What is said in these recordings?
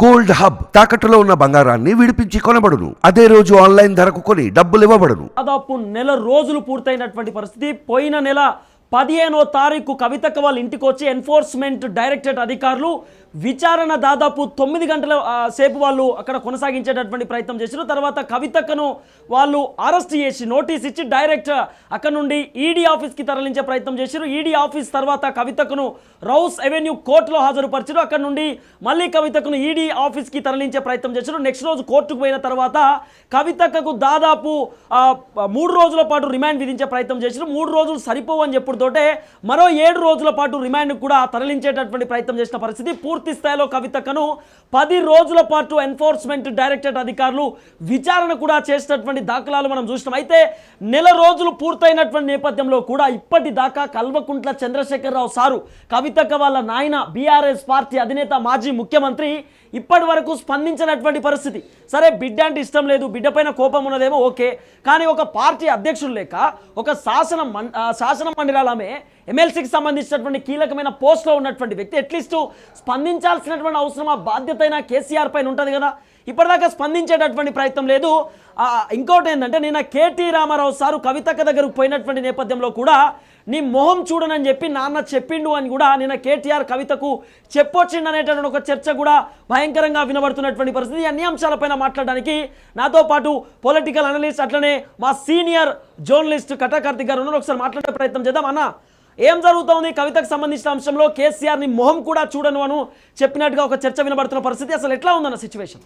Gold hub తాకట్టులో ఉన్న బంగారాన్ని విడిపించి కొనబడును. అదే రోజు ఆన్లైన్ ధరకు కొని డబ్బులు ఇవ్వబడును. దాదాపు నెల రోజులు పూర్తయినటువంటి పరిస్థితి. పోయిన నెల పదిహేనో తారీఖు కవితక్క వాళ్ళ ఇంటికి వచ్చి ఎన్ఫోర్స్మెంట్ డైరెక్టరేట్ అధికారులు విచారణ దాదాపు తొమ్మిది గంటల సేపు వాళ్ళు అక్కడ కొనసాగించేటటువంటి ప్రయత్నం చేశారు. తర్వాత కవితక్కను వాళ్ళు అరెస్ట్ చేసి నోటీస్ ఇచ్చి డైరెక్ట్ అక్కడ నుండి ఈడీ ఆఫీస్కి తరలించే ప్రయత్నం చేశారు. ఈడీ ఆఫీస్ తర్వాత కవితకును రౌస్ అవెన్యూ కోర్టులో హాజరుపరిచారు. అక్కడ నుండి మళ్ళీ కవితకును ఈడీ ఆఫీస్కి తరలించే ప్రయత్నం చేశారు. నెక్స్ట్ రోజు కోర్టుకు పోయిన తర్వాత కవితక్కకు దాదాపు మూడు రోజుల పాటు రిమాండ్ విధించే ప్రయత్నం చేశారు. మూడు రోజులు సరిపోవని చెప్పుడుతోటే మరో ఏడు రోజుల పాటు రిమాండ్ కూడా తరలించేటటువంటి ప్రయత్నం చేసిన పరిస్థితి పూర్తి స్థాయిలో కవితక్కను పది రోజుల పాటు ఎన్ఫోర్స్మెంట్ డైరెక్టరేట్ అధికారులు విచారణ కూడా చేసినటువంటి దాఖలాలు మనం చూసినాం. అయితే నెల రోజులు పూర్తయినటువంటి నేపథ్యంలో కూడా ఇప్పటిదాకా కల్వకుంట్ల చంద్రశేఖరరావు సారు కవితక వాళ్ళ నాయన బీఆర్ఎస్ పార్టీ అధినేత మాజీ ముఖ్యమంత్రి ఇప్పటి వరకు స్పందించినటువంటి పరిస్థితి. సరే బిడ్డ అంటే ఇష్టం లేదు బిడ్డ పైన కోపం ఉన్నదేమో ఓకే కానీ ఒక పార్టీ అధ్యక్షుడు లేక ఒక శాసన శాసన మండలాలమే ఎమ్మెల్సీకి సంబంధించినటువంటి కీలకమైన పోస్ట్లో ఉన్నటువంటి వ్యక్తి అట్లీస్ట్ స్పందించాల్సినటువంటి అవసరం ఆ బాధ్యత అయినా కేసీఆర్ పైన ఉంటుంది కదా. ఇప్పటిదాకా స్పందించేటటువంటి ప్రయత్నం లేదు. ఇంకోటి ఏంటంటే నిన్న కేటీ రామారావు సారు కవితక్క దగ్గరకు పోయినటువంటి నేపథ్యంలో కూడా నీ మొహం చూడనని చెప్పి నాన్న చెప్పిండు అని కూడా నిన్న కేటీఆర్ కవితకు చెప్పొచ్చిండు అనేటటువంటి ఒక చర్చ కూడా భయంకరంగా వినబడుతున్నటువంటి పరిస్థితి. అన్ని అంశాలపైన మాట్లాడడానికి నాతో పాటు పొలిటికల్ అనలిస్ట్ అట్లనే మా సీనియర్ జర్నలిస్ట్ కటాకార్తిక్ గారు ఉన్నారు. ఒకసారి మాట్లాడే ప్రయత్నం చేద్దాం. అన్న ఏం జరుగుతోంది? కవితకు సంబంధించిన అంశంలో కేసీఆర్ని మొహం కూడా చూడను అను చెప్పినట్టుగా ఒక చర్చ వినబడుతున్న పరిస్థితి. అసలు ఎట్లా ఉందన్న సిచ్యువేషన్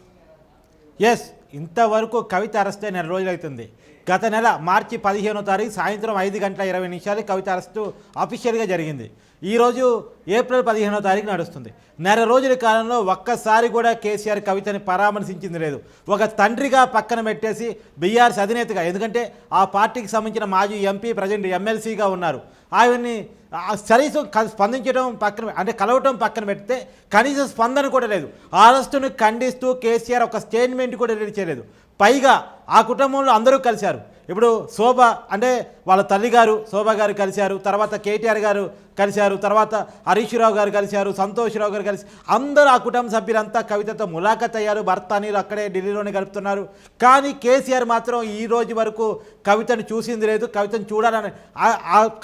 ఎస్ ఇంతవరకు కవిత అరెస్ట్ అయిన నెల రోజులైతుంది. గత నెల మార్చి పదిహేనో తారీఖు సాయంత్రం ఐదు గంటల ఇరవై నిమిషాలు కవిత అరెస్టు అఫీషియల్గా జరిగింది. ఈరోజు ఏప్రిల్ పదిహేనో తారీఖు నడుస్తుంది. నెల రోజుల కాలంలో ఒక్కసారి కూడా కేసీఆర్ కవితని పరామర్శించింది లేదు. ఒక తండ్రిగా పక్కన పెట్టేసి బీఆర్ఎస్ అధినేతగా ఎందుకంటే ఆ పార్టీకి సంబంధించిన మాజీ ఎంపీ ప్రజెంట్ ఎమ్మెల్సీగా ఉన్నారు. ఆయన్ని సరీసం కనీసం క- స్పందించడం పక్కన అంటే కలవటం పక్కన పెడితే కనీసం స్పందన కూడా లేదు. ఆ అరెస్టును ఖండిస్తూ కేసీఆర్ ఒక స్టేట్మెంట్ కూడా రిలీజ్ చేయలేదు. పైగా ఆ కుటుంబంలో అందరూ కలిశారు. ఇప్పుడు శోభ అంటే వాళ్ళ తల్లి గారు శోభ గారు కలిశారు తర్వాత కేటీఆర్ గారు కలిశారు తర్వాత హరీష్ రావు గారు కలిశారు సంతోష్ రావు గారు కలిసి అందరూ ఆ కుటుంబ సభ్యులంతా కవితతో ములాఖత్ అయ్యారు. భర్త నీరు అక్కడే ఢిల్లీలోనే గడుపుతున్నారు. కానీ కేసీఆర్ మాత్రం ఈ రోజు వరకు కవితను చూసింది లేదు కవితను చూడాలని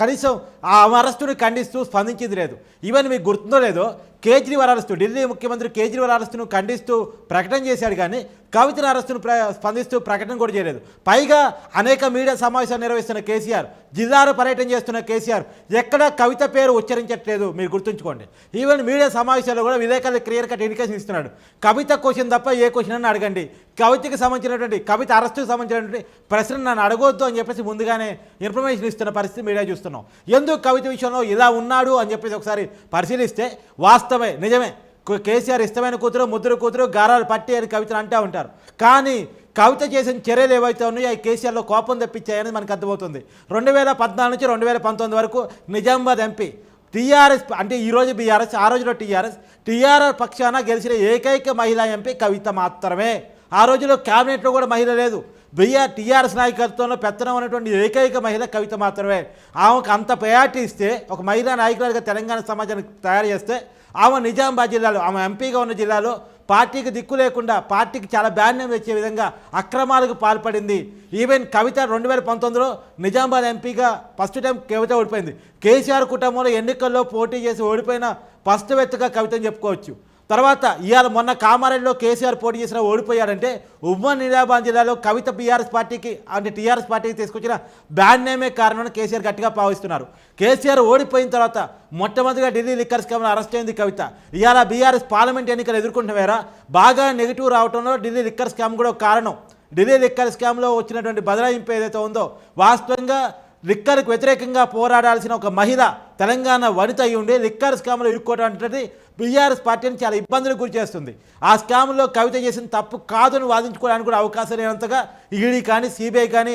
కనీసం ఆ అరెస్టుని ఖండిస్తూ స్పందించింది లేదు. ఈవెన్ మీకు గుర్తుందో లేదో కేజ్రీవాల్ అరెస్టు ఢిల్లీ ముఖ్యమంత్రి కేజ్రీవాల్ అరెస్టును ఖండిస్తూ ప్రకటన చేశాడు కానీ కవితను అరెస్టును ప్ర స్పందిస్తూ ప్రకటన కూడా చేయలేదు. పైగా అనేక మీడియా సమావేశాలు నిర్వహిస్తున్న కేసీఆర్ జిల్లాలో పర్యటన చేస్తున్న కేసీఆర్ ఎక్కడ కవిత పేరు ఉచ్చరించట్లేదు మీరు గుర్తుంచుకోండి. ఈవెన్ మీడియా సమావేశాల్లో కూడా విలేకరులు క్లియర్ కట్ ఇండికేషన్ ఇస్తున్నాడు. కవిత క్వశ్చన్ తప్ప ఏ క్వశ్చన్ అని అడగండి. కవితకి సంబంధించినటువంటి కవిత అరెస్టుకు సంబంధించినటువంటి ప్రశ్న నన్ను అడగొద్దు అని చెప్పేసి ముందుగానే ఇన్ఫర్మేషన్ ఇస్తున్న పరిస్థితి మీడియా చూస్తున్నాం. ఎందుకు కవిత విషయంలో ఇలా ఉన్నాడు అని చెప్పేసి ఒకసారి పరిశీలిస్తే వాస్తవమే నిజమే. కేసీఆర్ ఇష్టమైన కూతురు ముద్దురు కూతురు గారాలు పట్టి అని కవితలు అంటూ ఉంటారు. కానీ కవిత చేసిన చర్యలు ఏవైతే ఉన్నాయో అవి కేసీఆర్లో కోపం తెప్పించాయని మనకు అర్థమవుతుంది. రెండు వేల పద్నాలుగు నుంచి రెండు వేల పంతొమ్మిది వరకు నిజామాబాద్ ఎంపీ టీఆర్ఎస్ అంటే ఈరోజు బీఆర్ఎస్ ఆ రోజులో టీఆర్ఎస్ టీఆర్ఎస్ పక్షాన గెలిచిన ఏకైక మహిళా ఎంపీ కవిత మాత్రమే. ఆ రోజులో క్యాబినెట్లో కూడా మహిళ లేదు. బిఆర్ టీఆర్ఎస్ నాయకత్వంలో పెత్తనం అనేటువంటి ఏకైక మహిళ కవిత మాత్రమే. ఆమెకు అంత ప్రయారిటీ ఇస్తే ఒక మహిళా నాయకురాలుగా తెలంగాణ సమాజానికి తయారు చేస్తే ఆమె నిజామాబాద్ జిల్లాలో ఆమె ఎంపీగా ఉన్న జిల్లాలో పార్టీకి దిక్కు లేకుండా పార్టీకి చాలా బ్యాన్యం వచ్చే విధంగా అక్రమాలకు పాల్పడింది. ఈవెన్ కవిత రెండు వేల పంతొమ్మిదిలో నిజామాబాద్ ఎంపీగా ఫస్ట్ టైం కవిత ఓడిపోయింది. కేసీఆర్ కుటుంబంలో ఎన్నికల్లో పోటీ చేసి ఓడిపోయిన ఫస్ట్ వ్యక్తిగా కవితని చెప్పుకోవచ్చు. తర్వాత ఇవాళ మొన్న కామారెడ్డిలో కేసీఆర్ పోటీ చేసిన ఓడిపోయాడంటే ఉమ్మడి నిజామాబాద్ జిల్లాలో కవిత బీఆర్ఎస్ పార్టీకి అంటే టీఆర్ఎస్ పార్టీకి తీసుకొచ్చిన బ్యాన్ నేమే కారణం కేసీఆర్ గట్టిగా భావిస్తున్నారు కేసీఆర్ ఓడిపోయిన తర్వాత మొట్టమొదటిగా ఢిల్లీ లిక్కర్స్ స్కామ్లో అరెస్ట్ అయింది కవిత. ఇవాళ బీఆర్ఎస్ పార్లమెంట్ ఎన్నికలు ఎదుర్కొంటున్నారా? బాగా నెగిటివ్ రావడంలో ఢిల్లీ లిక్కర్ స్కామ్ కూడా కారణం. ఢిల్లీ లిక్కర్ స్కామ్లో వచ్చినటువంటి బదలాయింపు ఏదైతే ఉందో వాస్తవంగా లిక్కర్కు వ్యతిరేకంగా పోరాడాల్సిన ఒక మహిళ తెలంగాణ వనిత అయి ఉండే లిక్కర్ స్కామ్లో ఇరుక్కోవడం అంటే బీఆర్ఎస్ పార్టీని చాలా ఇబ్బందులకు గురి చేస్తుంది. ఆ స్కామ్లో కవిత చేసిన తప్పు కాదని వాదించుకోవడానికి కూడా అవకాశం లేనంతగా ఈడీ కానీ సిబిఐ కానీ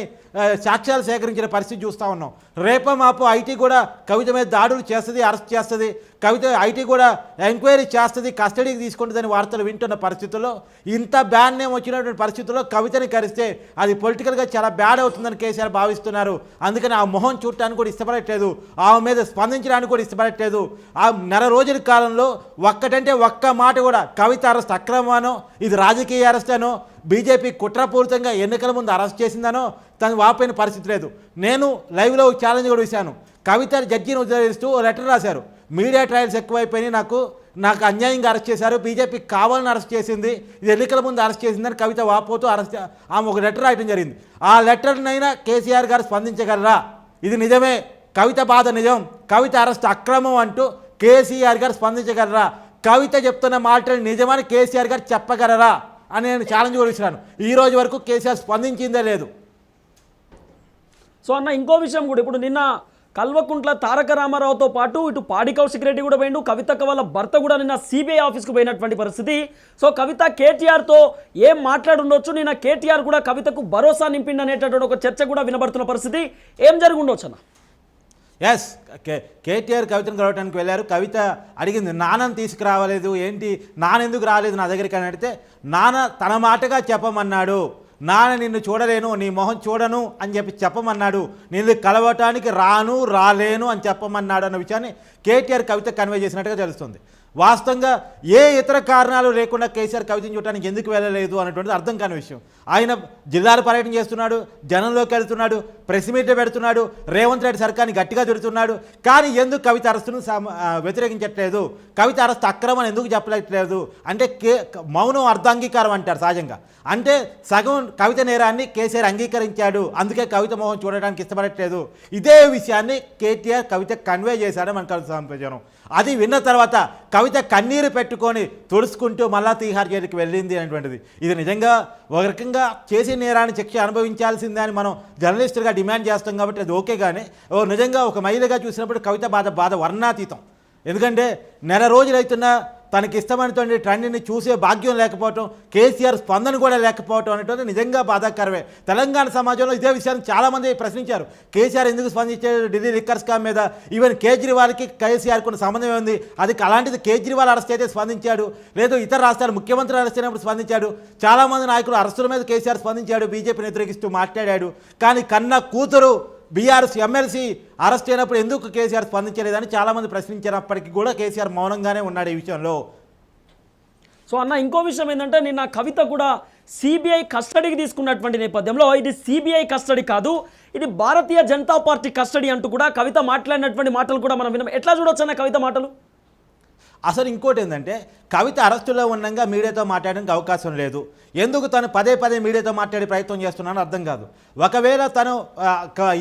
సాక్ష్యాలు సేకరించిన పరిస్థితి చూస్తూ ఉన్నాం. రేపో మాపు ఐటీ కూడా కవిత మీద దాడులు చేస్తుంది అరెస్ట్ చేస్తుంది. కవిత ఐటీ కూడా ఎంక్వైరీ చేస్తుంది కస్టడీకి తీసుకుంటుందని వార్తలు వింటున్న పరిస్థితుల్లో ఇంత బ్యాన్ నేమ్ వచ్చినటువంటి పరిస్థితుల్లో కవితని కరిస్తే అది పొలిటికల్గా చాలా బ్యాడ్ అవుతుందని కేసీఆర్ భావిస్తున్నారు. అందుకని ఆ మొహం చూడటానికి కూడా ఇష్టపడట్లేదు. ఆమె మీద స్పందించడానికి కూడా ఇష్టపడట్లేదు. ఆ నెల రోజుల కాలంలో ఒక్కటంటే ఒక్క మాట కూడా కవిత అరెస్ట్ అక్రమానో ఇది రాజకీయ అరెస్ట్ అనో బీజేపీ కుట్రపూరితంగా ఎన్నికల ముందు అరెస్ట్ చేసిందనో తను వాపోయిన పరిస్థితి లేదు. నేను లైవ్లో ఛాలెంజ్ కూడా వేశాను. కవిత జడ్జిని ఉద్దేశిస్తూ లెటర్ రాశారు. మీడియా ట్రయల్స్ ఎక్కువైపోయినాయి నాకు. నాకు అన్యాయంగా అరెస్ట్ చేశారు. బీజేపీ కావాలని అరెస్ట్ చేసింది. ఇది ఎన్నికల ముందు అరెస్ట్ చేసిందని కవిత వాపోతూ అరెస్ట్ ఆమె ఒక లెటర్ రాయడం జరిగింది. ఆ లెటర్నైనా కేసీఆర్ గారు స్పందించగలరా? ఇది నిజమే. కవిత బాధ నిజం. కవిత అరెస్ట్ అక్రమం అంటూ కేసీఆర్ గారు స్పందించగలరా? కవిత చెప్తున్న మాటలు నిజమని కేసీఆర్ గారు చెప్పగలరా? అని నేను ఛాలెంజ్ కూడా ఈ రోజు వరకు కేసీఆర్ స్పందించిందే లేదు. సో అన్న ఇంకో విషయం కూడా ఇప్పుడు నిన్న కల్వకుంట్ల తారక రామారావుతో పాటు ఇటు పాడి కౌశిక్ రెడ్డి కూడా పోయిండు. కవిత వాళ్ళ భర్త కూడా నిన్న సిబిఐ ఆఫీస్కు పోయినటువంటి పరిస్థితి. సో కవిత కేటీఆర్తో ఏం మాట్లాడుండొచ్చు? నిన్న కేటీఆర్ కూడా కవితకు భరోసా నింపిండి అనేటటువంటి ఒక చర్చ కూడా వినబడుతున్న పరిస్థితి. ఏం జరిగి ఉండొచ్చు అన్న? ఎస్ కే కేటీఆర్ కవితను కలవటానికి వెళ్ళారు. కవిత అడిగింది నాన్నని తీసుకురావలేదు ఏంటి? నానెందుకు రాలేదు నా దగ్గరికి? అని అడిగితే నాన్న తన మాటగా చెప్పమన్నాడు. నాన్న నిన్ను చూడలేను నీ మొహం చూడను అని చెప్పి చెప్పమన్నాడు. నిన్ను కలవటానికి రాను రాలేను అని చెప్పమన్నాడు అన్న విషయాన్ని కేటీఆర్ కవిత కన్వే చేసినట్టుగా తెలుస్తుంది. వాస్తవంగా ఏ ఇతర కారణాలు లేకుండా కేసీఆర్ కవితను చూడటానికి ఎందుకు వెళ్ళలేదు అనేటువంటిది అర్థం కాని విషయం. ఆయన జిల్లాలు పర్యటన చేస్తున్నాడు జనంలోకి వెళ్తున్నాడు ప్రెస్ మీట్ పెడుతున్నాడు రేవంత్ రెడ్డి సర్కార్ని గట్టిగా తిడుతున్నాడు. కానీ ఎందుకు కవిత అరెస్టును వ్యతిరేకించట్లేదు? కవిత అరెస్ట్ అక్రమం ఎందుకు చెప్పలేట్లేదు అంటే కే మౌనం అర్ధాంగీకారం అంటారు సహజంగా. అంటే సగం కవిత నేరాన్ని కేసీఆర్ అంగీకరించాడు. అందుకే కవిత మోహన్ చూడడానికి ఇష్టపడట్లేదు. ఇదే విషయాన్ని కేటీఆర్ కవిత కన్వే చేశాడని మనకు సంప్రజనం అది విన్న తర్వాత కవిత కన్నీరు పెట్టుకొని తుడుచుకుంటూ మళ్ళా తీహార్ జైలుకి వెళ్ళింది అనేటువంటిది. ఇది నిజంగా ఒక రకంగా చేసే నేరాన్ని శిక్ష అనుభవించాల్సిందే అని మనం జర్నలిస్టులుగా డిమాండ్ చేస్తాం కాబట్టి అది ఓకే కానీ ఓ నిజంగా ఒక మహిళగా చూసినప్పుడు కవిత బాధ బాధ వర్ణాతీతం. ఎందుకంటే నెల రోజులైతున్నా తనకి ఇష్టమైనటువంటి ట్రెండ్ని చూసే భాగ్యం లేకపోవటం కేసీఆర్ స్పందన కూడా లేకపోవటం అనేటువంటి నిజంగా బాధాకరమే. తెలంగాణ సమాజంలో ఇదే విషయాన్ని చాలామంది ప్రశ్నించారు. కేసీఆర్ ఎందుకు స్పందించారు ఢిల్లీ లిక్కర్ స్కామ్ మీద? ఈవెన్ కేజ్రీవాల్కి కేసీఆర్ కొన్ని సంబంధం ఉంది అది అలాంటిది కేజ్రీవాల్ అరెస్ట్ అయితే స్పందించాడు. లేదు ఇతర రాష్ట్రాల ముఖ్యమంత్రి అరెస్ట్ అయినప్పుడు స్పందించాడు. చాలామంది నాయకులు అరెస్టుల మీద కేసీఆర్ స్పందించాడు. బీజేపీని వ్యతిరేకిస్తూ మాట్లాడాడు. కానీ కన్న కూతురు బీఆర్ఎస్ ఎమ్మెల్సీ అరెస్ట్ అయినప్పుడు ఎందుకు కేసీఆర్ స్పందించలేదని చాలామంది ప్రశ్నించినప్పటికీ కూడా కేసీఆర్ మౌనంగానే ఉన్నాడు ఈ విషయంలో. సో అన్న ఇంకో విషయం ఏంటంటే నిన్న కవిత కూడా సిబిఐ కస్టడీకి తీసుకున్నటువంటి నేపథ్యంలో ఇది సిబిఐ కస్టడీ కాదు ఇది భారతీయ జనతా పార్టీ కస్టడీ అంటూ కూడా కవిత మాట్లాడినటువంటి మాటలు కూడా మనం విన్నాం. ఎట్లా చూడొచ్చు కవిత మాటలు? అసలు ఇంకోటి ఏంటంటే కవిత అరెస్టులో ఉండగా మీడియాతో మాట్లాడడానికి అవకాశం లేదు. ఎందుకు తను పదే పదే మీడియాతో మాట్లాడే ప్రయత్నం చేస్తున్నానో అర్థం కాదు. ఒకవేళ తను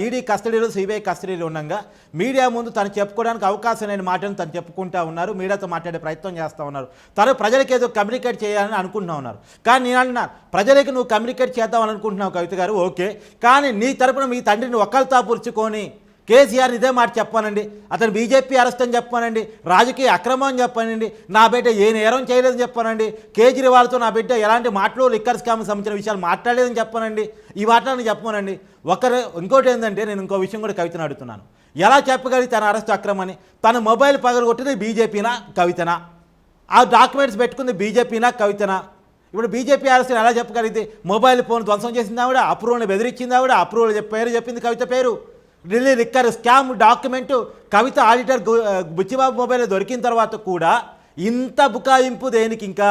ఈడీ కస్టడీలో సిబిఐ కస్టడీలో ఉండగా మీడియా ముందు తను చెప్పుకోవడానికి అవకాశం లేని మాటను తను చెప్పుకుంటా ఉన్నారు మీడియాతో మాట్లాడే ప్రయత్నం చేస్తూ ఉన్నారు. తను ప్రజలకు ఏదో కమ్యూనికేట్ చేయాలని అనుకుంటున్నా ఉన్నారు. కానీ నేను అంటున్నా ప్రజలకు నువ్వు కమ్యూనికేట్ చేద్దామని అనుకుంటున్నావు కవిత గారు ఓకే. కానీ నీ తరపున మీ తండ్రిని ఒకళ్ళతో పురుచుకొని కేసీఆర్ ఇదే మాట చెప్పానండి. అతను బీజేపీ అరెస్ట్ అని చెప్పానండి. రాజకీయ అక్రమం అని చెప్పానండి. నా బిడ్డ ఏ నేరం చేయలేదని చెప్పానండి. కేజ్రీవాల్తో నా బిడ్డ ఎలాంటి మాటలు లిక్కర్ స్కామ్ సంబంధించిన విషయాలు మాట్లాడలేదని చెప్పానండి. ఈ మాటలను చెప్పానండి ఒకరు ఇంకోటి ఏంటంటే నేను ఇంకో విషయం కూడా కవితను అడుగుతున్నాను. ఎలా చెప్పగలిగి తన అరెస్ట్ అక్రమని? తన మొబైల్ పగలగొట్టింది బీజేపీనా? కవితనా? ఆ డాక్యుమెంట్స్ పెట్టుకుంది బీజేపీనా? కవితనా? ఇప్పుడు బీజేపీ అరెస్ట్ ఎలా చెప్పగలిగితే మొబైల్ ఫోన్ ధ్వంసం చేసింది ఆవిడ అప్రూవల్ని బెదిరించింది ఆవిడ అప్రూవల్ చెప్ప- పేరు చెప్పింది కవిత పేరు. Delhi liquor scam document Kavitha auditor Buchibabu mobile దొరికిన తర్వాత కూడా ఇంత బుకాయింపు దేనికి ఇంకా?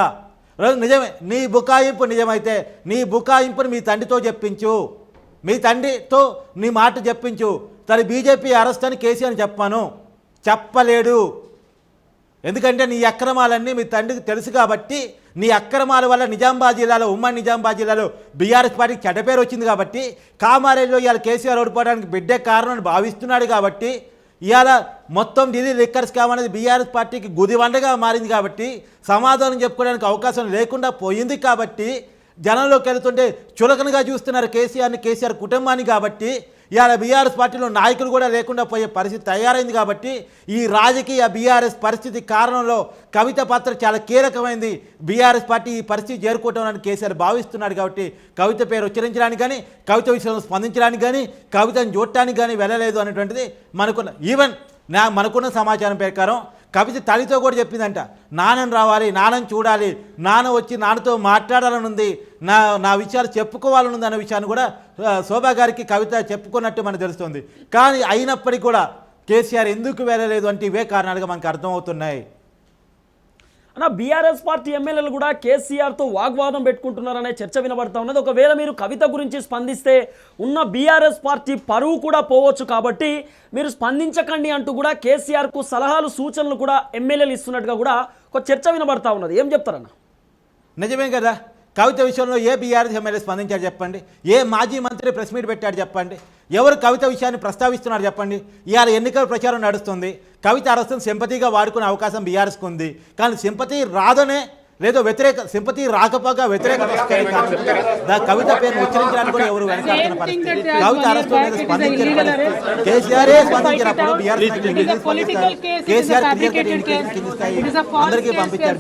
నిజమే నీ బుకాయింపు నిజమైతే నీ బుకాయింపుని మీ తండ్రితో చెప్పించు. మీ తండ్రితో నీ మాట చెప్పించు. తన బీజేపీ అరెస్ట్ అని కేసీఆర్ చెప్పాను. చెప్పలేడు. ఎందుకంటే నీ అక్రమాలన్నీ మీ తండ్రికి తెలుసు కాబట్టి నీ అక్రమాల వల్ల నిజామాబాద్ జిల్లాలో ఉమ్మడి నిజామాబాద్ జిల్లాలో బీఆర్ఎస్ పార్టీకి చెడ్డపేరు వచ్చింది కాబట్టి కామారెడ్డిలో ఇవాళ కేసీఆర్ ఓడిపోవడానికి బిడ్డే కారణం భావిస్తున్నాడు కాబట్టి ఇవాళ మొత్తం ఢిల్లీ లిక్కర్స్ కామనేది బీఆర్ఎస్ పార్టీకి గుదివండగా మారింది కాబట్టి సమాధానం చెప్పుకోవడానికి అవకాశం లేకుండా పోయింది కాబట్టి జనంలోకి వెళ్తుంటే చులకనగా చూస్తున్నారు కేసీఆర్ని కేసీఆర్ కుటుంబాన్ని కాబట్టి ఇవాళ బీఆర్ఎస్ పార్టీలో నాయకులు కూడా లేకుండా పోయే పరిస్థితి తయారైంది కాబట్టి ఈ రాజకీయ బీఆర్ఎస్ పరిస్థితి కారణంలో కవిత పాత్ర చాలా కీలకమైంది. బీఆర్ఎస్ పార్టీ ఈ పరిస్థితి చేరుకోవటం కేసీఆర్ భావిస్తున్నాడు కాబట్టి కవిత పేరు ఉచ్చరించడానికి కానీ కవిత విషయంలో స్పందించడానికి కానీ కవితను చూడటానికి కానీ వెళ్ళలేదు అనేటువంటిది మనకున్న ఈవెన్ నా మనకున్న సమాచారం ప్రకారం కవిత తల్లితో కూడా చెప్పిందంట నాన్నని రావాలి నాన్నని చూడాలి నాన్న వచ్చి నాన్నతో మాట్లాడాలని ఉంది నా నా విషయాలు చెప్పుకోవాలని ఉంది అనే విషయాన్ని కూడా శోభా గారికి కవిత చెప్పుకున్నట్టు మనకు తెలుస్తుంది. కానీ అయినప్పటికీ కూడా కేసీఆర్ ఎందుకు వెళ్ళలేదు అంటే ఇవే కారణాలుగా మనకు అర్థమవుతున్నాయి. అన్న బీఆర్ఎస్ పార్టీ ఎమ్మెల్యేలు కూడా కేసీఆర్తో వాగ్వాదం పెట్టుకుంటున్నారనే చర్చ వినబడతా ఉన్నది. ఒకవేళ మీరు కవిత గురించి స్పందిస్తే ఉన్న బీఆర్ఎస్ పార్టీ పరువు కూడా పోవచ్చు కాబట్టి మీరు స్పందించకండి అంటూ కూడా కేసీఆర్కు సలహాలు సూచనలు కూడా ఎమ్మెల్యేలు ఇస్తున్నట్టుగా కూడా ఒక చర్చ వినబడతా ఉన్నది. ఏం చెప్తారన్న? నిజమే కదా? కవిత విషయంలో ఏ బీఆర్ఎస్ ఎమ్మెల్యే స్పందించాడు చెప్పండి? ఏ మాజీ మంత్రి ప్రెస్ మీట్ పెట్టాడు చెప్పండి? ఎవరు కవిత విషయాన్ని ప్రస్తావిస్తున్నారు చెప్పండి? ఇవాళ ఎన్నికల ప్రచారం నడుస్తుంది. కవిత అరెస్ట్ను సింపతిగా వాడుకునే అవకాశం బీఆర్ఎస్కి ఉంది. కానీ సింపతి రాదనే లేదో వ్యతిరేక సింపతి రాకపోగా వ్యతిరేకత దా కవిత పేరు ఉచ్చరించడానికి కూడా ఎవరు వెనకాడుతున్న పరిస్థితి కవిత అరెస్ట్ మీద స్పందించిన పరిస్థితి కేసీఆరే స్పందించినప్పుడు బీఆర్ఎస్ కేసీఆర్ కింది స్థాయి అందరికీ పంపించారు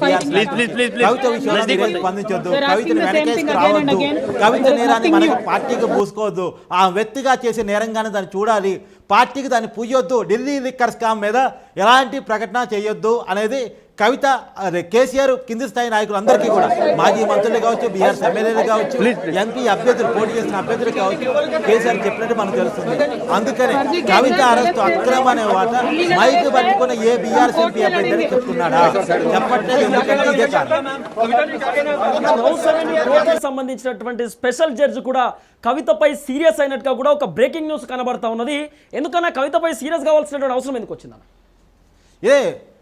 కవిత విషయంలో స్పందించొద్దు. కవితను వెనకేసుకు రావద్దు. కవిత నేరాన్ని మనకు పార్టీకి పూసుకోవద్దు. ఆ వ్యక్తిగా చేసే నేరంగానే దాన్ని చూడాలి. పార్టీకి దాన్ని పూయొద్దు. ఢిల్లీ లిక్కర్ స్కామ్ మీద ఎలాంటి ప్రకటన చేయొద్దు అనేది కవిత అదే కేసీఆర్ కింది స్థాయి నాయకులు అందరికీ కూడా మాజీ మంత్రులు కావచ్చు బీఆర్ఎస్ ఎమ్మెల్యేలు కావచ్చు ఎంపీ అభ్యర్థులు పోటీ చేసిన అభ్యర్థులు కావచ్చు కేసీఆర్ చెప్పినట్టు మనకు తెలుస్తుంది. అందుకనే కవిత అరెస్ట్ అక్రమ అనే వాట మైక్ పట్టుకున్న ఏ బీఆర్ఎస్ ఎంపీ అభ్యర్థి చెప్తున్నాడా? చెప్పట్లేదు ఎందుకంటే ఇదే కారణం. కోర్టుకు సంబంధించినటువంటి స్పెషల్ జడ్జి కూడా కవితపై సీరియస్ అయినట్టుగా కూడా ఒక బ్రేకింగ్ న్యూస్ కనబడతా ఉన్నది. ఎందుకన్నా కవితపై సీరియస్ కావాల్సినటువంటి అవసరం ఎందుకు వచ్చిందన్న? ఇదే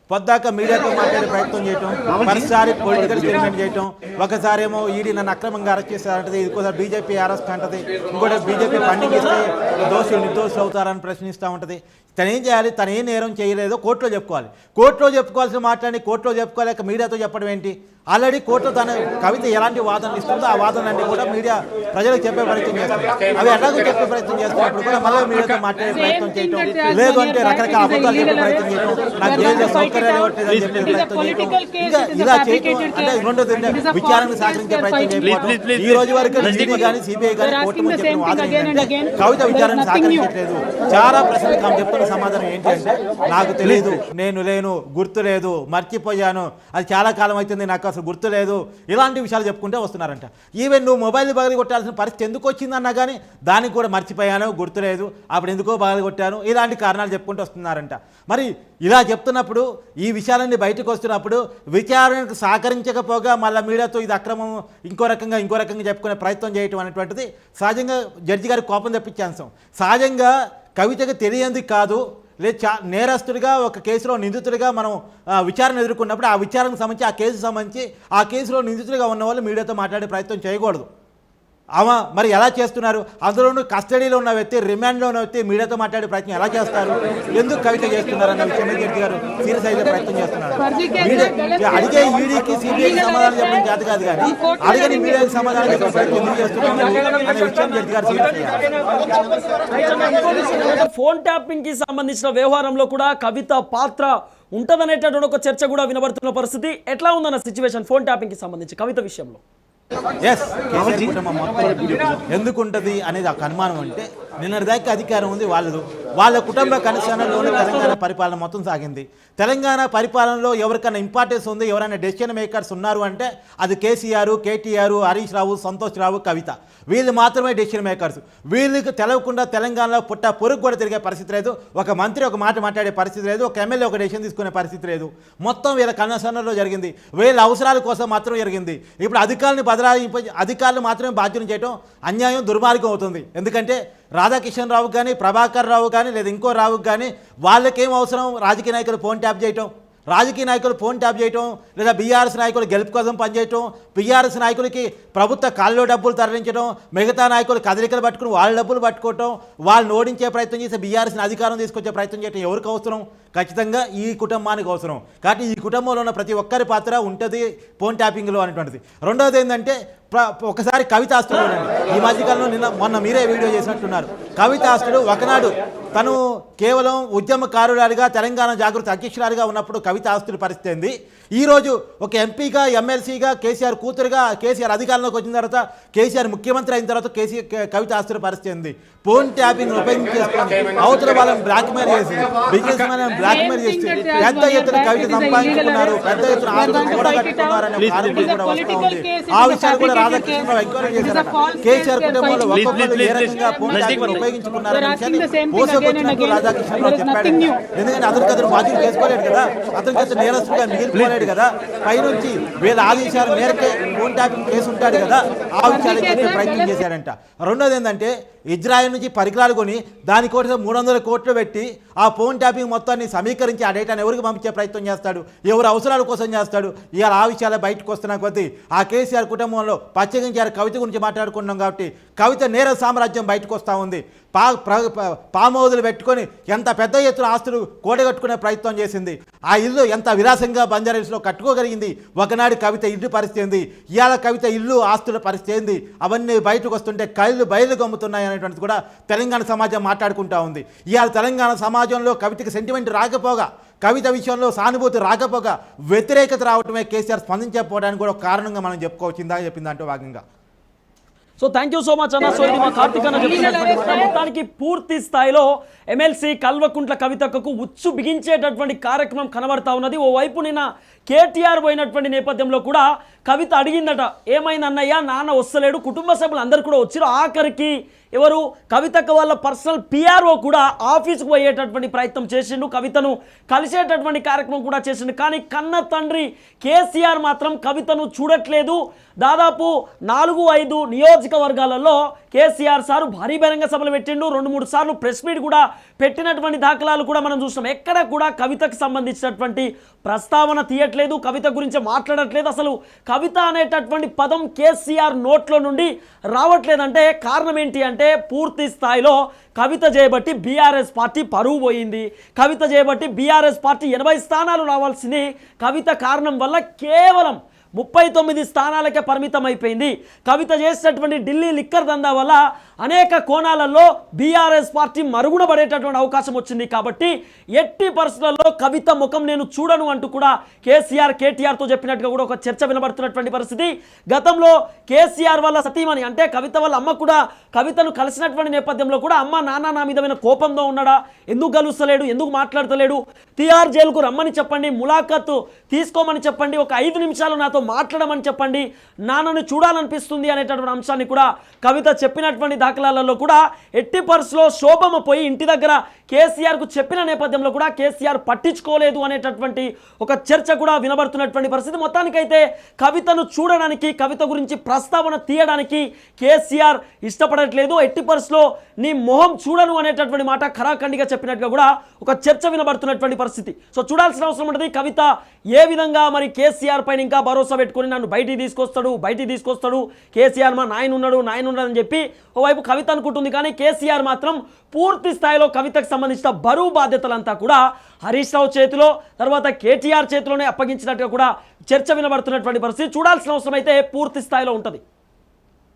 పొద్దాక మీడియాతో మాట్లాడే ప్రయత్నం చేయటం మరోసారి పొలిటికల్ స్టేట్మెంట్ చేయటం ఒకసారి ఏమో ఈడీ నన్ను అక్రమంగా అరెస్ట్ చేశారంటది ఇంకోసారి బీజేపీ అరెస్ట్ అంటది ఇంకోటి బీజేపీ ఫండింగ్ ఇస్తే దోషులు నిర్దోషులు అవుతారని ప్రశ్నిస్తూ ఉంటది. తను చేయాలి తను నేరం చేయలేదో కోర్టులో చెప్పుకోవాలి. కోర్టులో చెప్పుకోవాల్సిన మాట్లాడి కోర్టులో చెప్పుకోలేక మీడియాతో చెప్పడం ఏంటి? ఆల్రెడీ కోర్టులో తన కవిత ఎలాంటి వాదనలు ఇస్తుందో ఆ వాదనలన్నీ కూడా మీడియా ప్రజలకు చెప్పే ప్రయత్నం చేస్తారు అవి ఎలాగో చెప్పే ప్రయత్నం చేస్తున్నప్పుడు కూడా మళ్ళీ మీడియాతో మాట్లాడే ప్రయత్నం చేయటం లేదు అంటే రకరకాల అబద్ధాలు చెప్పే ప్రయత్నం చేయటం నాకు జైల్లో సౌకర్యాలు ఇవ్వట్లేదని చెప్పే ప్రయత్నం చేయటం. ఇంకా ఇలా చేయటం అంటే రెండోది ఏంటంటే విచారణకు సహకరించే ప్రయత్నం చేయకపోవడం ఈ రోజు వరకు ఈడీ కానీ సిబిఐ కానీ కోర్టు ముందు చెప్పిన వాదన ఏంటంటే కవిత విచారణ సహకరించట్లేదు. చాలా ప్రశ్నలకు ఆమె చెప్తున్న సమాధానం ఏంటంటే నాకు తెలియదు నేను లేను గుర్తు లేదు మర్చిపోయాను. అది చాలా కాలం అవుతుంది నాకు అసలు గుర్తు లేదు ఇలాంటి విషయాలు చెప్పుకుంటే వస్తున్నారంట. ఈవెన్ నువ్వు మొబైల్ బగలి కొట్టాల్సిన పరిస్థితి ఎందుకు వచ్చిందన్నా కానీ దానికి కూడా మర్చిపోయాను గుర్తులేదు. అప్పుడు ఎందుకో బగలి కొట్టాను. ఇలాంటి కారణాలు చెప్పుకుంటూ వస్తున్నారంట. మరి ఇలా చెప్తున్నప్పుడు ఈ విషయాలన్నీ బయటకు వస్తున్నప్పుడు విచారణకు సహకరించకపోగా మళ్ళీ మీడియాతో ఇది అక్రమం ఇంకో రకంగా ఇంకో రకంగా చెప్పుకునే ప్రయత్నం చేయటం అనేటువంటిది సహజంగా జడ్జి గారికి కోపం తెప్పించే అంశం. సహజంగా కవితకు తెలియంది కాదు. లేదు చా నేరస్తుడిగా ఒక కేసులో నిందితుడిగా మనం విచారణ ఎదుర్కొన్నప్పుడు ఆ విచారణకు సంబంధించి ఆ కేసు సంబంధించి ఆ కేసులో నిందితుడిగా ఉన్న వాళ్ళు మీడియాతో మాట్లాడే ప్రయత్నం చేయకూడదు. ఆమె మరి ఎలా చేస్తున్నారు? అందులోనూ కస్టడీలో ఉన్న వ్యక్తి రిమాండ్లో ఉన్న వ్యక్తి మీడియాతో మాట్లాడే ప్రయత్నం ఎలా చేస్తారు? ఎందుకు కవిత చేస్తున్నారు అన్న విషయం జడ్జి గారు సీరియస్ అయితే ప్రయత్నం చేస్తున్నారు. అడిగే ఈడీకి సిబిఐకి సమాధానం చెప్పడం చేత కాదు కానీ అడిగని మీడియాకి సమాధానం చెప్పే ప్రయత్నం ఎందుకు చేస్తున్నారు అనే విషయం జడ్జి గారు సీరియస్ ఫోన్ ట్యాపింగ్కి సంబంధించిన వ్యవహారంలో కూడా కవిత పాత్ర ఉంటదనేటటువంటి ఒక చర్చ కూడా వినబడుతున్న పరిస్థితి. ఎట్లా ఉందన్న సిచ్యువేషన్ ఫోన్ ట్యాపింగ్కి సంబంధించి కవిత విషయంలో. ఎస్ కుటుంబం మొత్తం ఎందుకు ఉంటుంది అనేది ఒక అనుమానం అంటే నిన్నటిదాకా అధికారం ఉంది వాళ్ళదు. వాళ్ళ కుటుంబ కనెక్షన్లోనే తెలంగాణ పరిపాలన మొత్తం సాగింది. తెలంగాణ పరిపాలనలో ఎవరికైనా ఇంపార్టెన్స్ ఉంది ఎవరైనా డెసిషన్ మేకర్స్ ఉన్నారు అంటే అది కేసీఆర్ కేటీఆర్ హరీష్ రావు సంతోష్ రావు కవిత. వీళ్ళు మాత్రమే డెసిషన్ మేకర్స్ వీళ్ళకి తెలవకుండా తెలంగాణలో పుట్ట పొరుగు కూడా తిరిగే పరిస్థితి లేదు. ఒక మంత్రి ఒక మాట మాట్లాడే పరిస్థితి లేదు. ఒక ఎమ్మెల్యే ఒక డెసిషన్ తీసుకునే పరిస్థితి లేదు. మొత్తం వీళ్ళ కన్వెన్షన్లో జరిగింది. వీళ్ళ అవసరాల కోసం మాత్రం జరిగింది. ఇప్పుడు అధికారులను బదలాయింప అధికారులు మాత్రమే బాధ్యత చేయడం అన్యాయం దుర్మార్గం అవుతుంది. ఎందుకంటే రాధాకిషన్ రావు కానీ ప్రభాకర్ రావు కానీ లేదా ఇంకో రావు కానీ వాళ్ళకేం అవసరం? రాజకీయ నాయకులు ఫోన్ ట్యాప్ చేయటం. రాజకీయ నాయకులు ఫోన్ ట్యాప్ చేయటం లేదా బీఆర్ఎస్ నాయకులు గెలుపు కోసం పనిచేయటం బీఆర్ఎస్ నాయకులకి ప్రభుత్వ కాల్లో డబ్బులు తరలించడం మిగతా నాయకులు కదలికలు పట్టుకుని వాళ్ళ డబ్బులు పట్టుకోవటం వాళ్ళని ఓడించే ప్రయత్నం చేసి బీఆర్ఎస్ని అధికారం తీసుకొచ్చే ప్రయత్నం చేయటం ఎవరికి అవసరం? ఖచ్చితంగా ఈ కుటుంబానికి అవసరం. కాబట్టి ఈ కుటుంబంలో ఉన్న ప్రతి ఒక్కరి పాత్ర ఉంటుంది ఫోన్ ట్యాపింగ్లో అనేటువంటిది. రెండవది ఏంటంటే ఒకసారి కవితాస్తుడు. ఈ మధ్యకాలంలో నిన్న మొన్న మీరే వీడియో చేసినట్టున్నారు. కవితాస్తుడు ఒకనాడు తను కేవలం ఉద్యమకారురాలిగా తెలంగాణ జాగృతి అధ్యక్షురాలిగా ఉన్నప్పుడు కవిత ఆస్తుల పరిస్థితి ఏంది? ఈరోజు ఒక ఎంపీగా ఎమ్మెల్సీగా కేసీఆర్ కూతురుగా కేసీఆర్ అధికారంలోకి వచ్చిన తర్వాత కేసీఆర్ ముఖ్యమంత్రి అయిన తర్వాత కేసీఆర్ కే- కవిత ఆస్తుల పరిస్థితి ఏంది? ఫోన్ ట్యాపింగ్ ఉపయోగించేసుకొని అవతల వాళ్ళని బ్లాక్మెయిల్ చేసి బిజినెస్ మ్యాన్ బ్లాక్మెయిల్ చేసి పెద్ద ఎత్తున కవిత సంపాదించుకున్నారు పెద్ద ఎత్తున కూడా కట్టుకున్నారనే ఒక ఆరోపణ కూడా వస్తా ఉంది. ఆ విషయాలు కూడా ఎంక్వైరీ కేసీఆర్ కుటుంబంలో ఒక్కొక్కరు ఏ రకంగా ఫోన్ ట్యాపింగ్ పోసకొచ్చినట్టు రాధాకృష్ణరావు చెప్పాడు ఎందుకంటే అతనికి అతను బాధ్యత చేసుకోలేడు కదా. అతనికి అతను నేరస్తుగా మిగిలిపోలేడు కదా. పైనుంచి వీళ్ళ ఆదేశాల మేరకే ఫోన్ ట్యాపింగ్ ఉంటాడు కదా. ఆ విషయాలు చెప్పే ప్రయత్నం చేశాడంట. రెండోది ఏంటంటే ఇజ్రాయెల్ నుంచి పరికరాలు కొని దానికోసం మూడు వందల కోట్లు పెట్టి ఆ ఫోన్ ట్యాపింగ్ మొత్తాన్ని సమీకరించి ఆ డేటాను ఎవరికి పంపించే ప్రయత్నం చేస్తాడు? ఎవరు అవసరాల కోసం చేస్తాడు? ఇవాళ ఆ విషయాలు బయటకు వస్తున్న కొద్దీ ఆ కేసీఆర్ కుటుంబంలో ప్రత్యేకించి కవిత గురించి మాట్లాడుకున్నాం కాబట్టి కవిత నేర సామ్రాజ్యం బయటకు వస్తూ ఉంది. పా ప్ర- పామోదులు పెట్టుకొని ఎంత పెద్ద ఎత్తున ఆస్తులు కూడగట్టుకునే ప్రయత్నం చేసింది. ఆ ఇల్లు ఎంత విలాసంగా బంజారాహిల్స్లో కట్టుకోగలిగింది. ఒకనాడు కవిత ఇల్లు పరిస్థితి ఏంది? ఇవాళ కవిత ఇల్లు ఆస్తుల పరిస్థితి ఏంది? అవన్నీ బయటకు వస్తుంటే కళ్ళు బయలు గమ్ముతున్నాయి అనేటువంటిది కూడా తెలంగాణ సమాజం మాట్లాడుకుంటా ఉంది. ఇవాళ తెలంగాణ సమాజంలో కవితకి సెంటిమెంట్ రాకపోగా కవిత విషయంలో సానుభూతి రాకపోగా వ్యతిరేకత రావటమే కేసీఆర్ స్పందించకపోవడానికి కూడా కారణంగా మనం చెప్పుకోవచ్చిందా ఇందాక భాగంగా. So thank you so much అన్న సో ఇది మా కార్తీక్ అన్న చెప్తున్నటువంటి. మొత్తానికి పూర్తి స్థాయిలో ఎమ్మెల్సీ కల్వకుంట్ల కవితకు ఉచ్చు బిగించేటటువంటి కార్యక్రమం కనబడతా ఉన్నది ఓవైపు నిన్న కేటీఆర్ పోయినటువంటి నేపథ్యంలో కూడా కవిత అడిగిందట ఏమైంది అన్నయ్య నాన్న వస్తలేడు కుటుంబ సభ్యులు అందరు కూడా వచ్చిరు ఆఖరికి ఎవరు కవితక్క వాళ్ళ పర్సనల్ పిఆర్ఓ కూడా ఆఫీస్కి పోయేటటువంటి ప్రయత్నం చేసిండు. కవితను కలిసేటటువంటి కార్యక్రమం కూడా చేసిండు. కానీ కన్న తండ్రి కేసీఆర్ మాత్రం కవితను చూడట్లేదు. దాదాపు నాలుగు ఐదు నియోజకవర్గాలలో కేసీఆర్ సారు భారీ బహిరంగ సభలు పెట్టిండు. రెండు మూడు సార్లు ప్రెస్ మీట్ కూడా పెట్టినటువంటి దాఖలాలు కూడా మనం చూస్తున్నాం. ఎక్కడ కూడా కవితకు సంబంధించినటువంటి ప్రస్తావన తీయట్లేదు కవిత గురించి మాట్లాడట్లేదు. అసలు కవిత అనేటటువంటి పదం కేసీఆర్ నోట్లో నుండి రావట్లేదంటే కారణం ఏంటి అంటే పూర్తి స్థాయిలో కవిత చేయబట్టి బీఆర్ఎస్ పార్టీ పరువు పోయింది. కవిత చేయబట్టి బీఆర్ఎస్ పార్టీ ఎనభై స్థానాలు రావాల్సింది. కవిత కారణం వల్ల కేవలం ముప్పై తొమ్మిది స్థానాలకే పరిమితం అయిపోయింది కవిత చేసినటువంటి ఢిల్లీ లిక్కర్ దందా వల్ల అనేక కోణాలలో బీఆర్ఎస్ పార్టీ మరుగున పడేటటువంటి అవకాశం వచ్చింది కాబట్టి ఎట్టి పరిస్థితుల్లో కవిత ముఖం నేను చూడను అంటూ కూడా కేసీఆర్ కేటీఆర్తో చెప్పినట్టుగా కూడా ఒక చర్చ వినబడుతున్నటువంటి పరిస్థితి. గతంలో కేసీఆర్ వల్ల సతీమణి అంటే కవిత వాళ్ళ అమ్మ కూడా కవితను కలిసినటువంటి నేపథ్యంలో కూడా అమ్మ నాన్న నా మీదమైన కోపంతో ఉన్నాడా? ఎందుకు కలుస్తలేడు ఎందుకు మాట్లాడతలేడు? టీఆర్ జైలుకు రమ్మని చెప్పండి ములాఖత్ తీసుకోమని చెప్పండి ఒక ఐదు నిమిషాలు నాతో మాట్లాడమని చెప్పండి నాన్నను చూడాలనిపిస్తుంది అనేటటువంటి అంశాన్ని కూడా కవిత చెప్పినటువంటి దాఖలాలలో కూడా ఎట్టి పర్సులో శోభమ పోయి ఇంటి దగ్గర కేసీఆర్కు చెప్పిన నేపథ్యంలో కూడా కేసీఆర్ పట్టించుకోలేదు అనేటటువంటి ఒక చర్చ కూడా వినబడుతున్నటువంటి పరిస్థితి. మొత్తానికైతే కవితను చూడడానికి కవిత గురించి ప్రస్తావన తీయడానికి కేసీఆర్ ఇష్టపడట్లేదు. ఎట్టి పర్సులో నీ మొహం చూడను అనేటటువంటి మాట ఖరాఖండిగా చెప్పినట్టుగా కూడా ఒక చర్చ వినబడుతున్నటువంటి పరిస్థితి. సో చూడాల్సిన అవసరం ఉంటుంది కవిత ఏ విధంగా మరి కేసీఆర్ పైన ఇంకా భరోసా పెట్టుకొని నన్ను బయటికి తీసుకొస్తాడు బయటికి తీసుకొస్తాడు. కేసీఆర్ మా నాయన ఉన్నాడు నాయన ఉన్నాడు అని చెప్పి ఓవైపు కవిత అనుకుంటుంది. కానీ కేసీఆర్ మాత్రం పూర్తి స్థాయిలో కవితకు సంబంధించిన బరువు బాధ్యతలంతా కూడా హరీష్ రావు చేతిలో తర్వాత కేటీఆర్ చేతిలోనే అప్పగించినట్టుగా కూడా చర్చ వినబడుతున్నటువంటి పరిస్థితి చూడాల్సిన అవసరం అయితే పూర్తి స్థాయిలో ఉంటుంది.